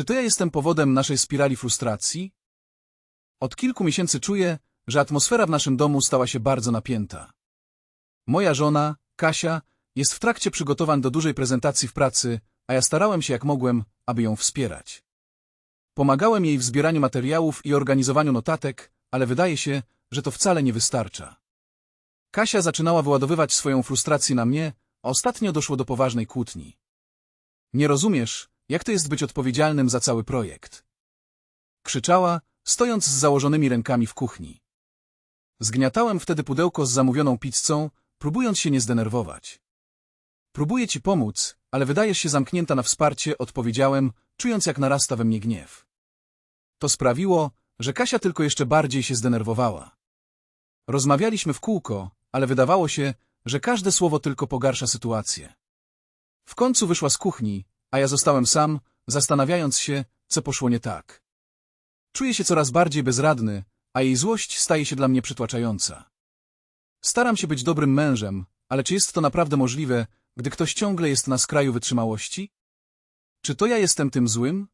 Czy to ja jestem powodem naszej spirali frustracji? Od kilku miesięcy czuję, że atmosfera w naszym domu stała się bardzo napięta. Moja żona, Kasia, jest w trakcie przygotowań do dużej prezentacji w pracy, a ja starałem się jak mogłem, aby ją wspierać. Pomagałem jej w zbieraniu materiałów i organizowaniu notatek, ale wydaje się, że to wcale nie wystarcza. Kasia zaczynała wyładowywać swoją frustrację na mnie, a ostatnio doszło do poważnej kłótni. Nie rozumiesz, jak to jest być odpowiedzialnym za cały projekt. Krzyczała, stojąc z założonymi rękami w kuchni. Zgniatałem wtedy pudełko z zamówioną pizzą, próbując się nie zdenerwować. Próbuję ci pomóc, ale wydajesz się zamknięta na wsparcie, odpowiedziałem, czując jak narasta we mnie gniew. To sprawiło, że Kasia tylko jeszcze bardziej się zdenerwowała. Rozmawialiśmy w kółko, ale wydawało się, że każde słowo tylko pogarsza sytuację. W końcu wyszła z kuchni, a ja zostałem sam, zastanawiając się, co poszło nie tak. Czuję się coraz bardziej bezradny, a jej złość staje się dla mnie przytłaczająca. Staram się być dobrym mężem, ale czy jest to naprawdę możliwe, gdy ktoś ciągle jest na skraju wytrzymałości? Czy to ja jestem tym złym?